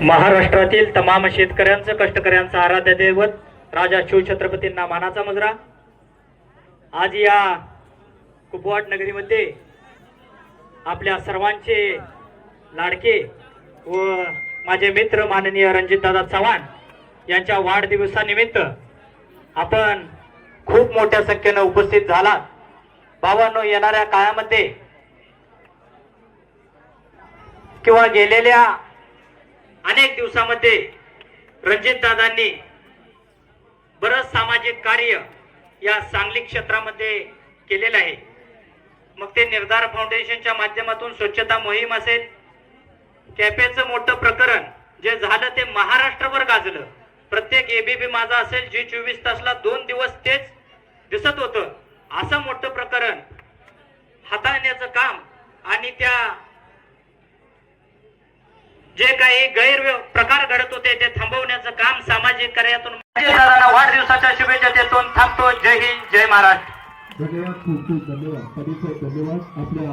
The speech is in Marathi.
महाराष्ट्रातील तमाम शेतकऱ्यांचं कष्टकऱ्यांचं आराध्य दैवत राजा शिवछत्रपतींना मानाचा मुजरा. आज या कुपवाड नगरीमध्ये आपल्या सर्वांचे लाडके व माझे मित्र माननीय रणजितदादा चव्हाण यांच्या वाढदिवसानिमित्त आपण खूप मोठ्या संख्येनं उपस्थित झालात. बाबांनो येणाऱ्या काळामध्ये किंवा गेलेल्या अनेक दिवसामध्ये रणजितदादांनी बरंच सामाजिक कार्य या सांगली क्षेत्रामध्ये केलेलं आहे. मग ते निर्धार फाउंडेशनच्या माध्यमातून स्वच्छता मोहीम असेल कॅफेचं मोठं प्रकरण जे झालं ते महाराष्ट्रभर गाजलं. प्रत्येक एबीबी माझा असेल जी चोवीस तासला दोन दिवस तेच दिसत होतं. असं मोठं प्रकरण हाताळण्याचं काम आणि त्या जे काही गैर प्रकार घडत होते ते थांबवण्याचं काम सामाजिक कार्यातून वाढदिवसाच्या शुभेच्छा देतो थांबतो. जय हिंद जय महाराष्ट्र. धन्यवाद खूप खूप धन्यवाद. परिचय धन्यवाद. आपल्या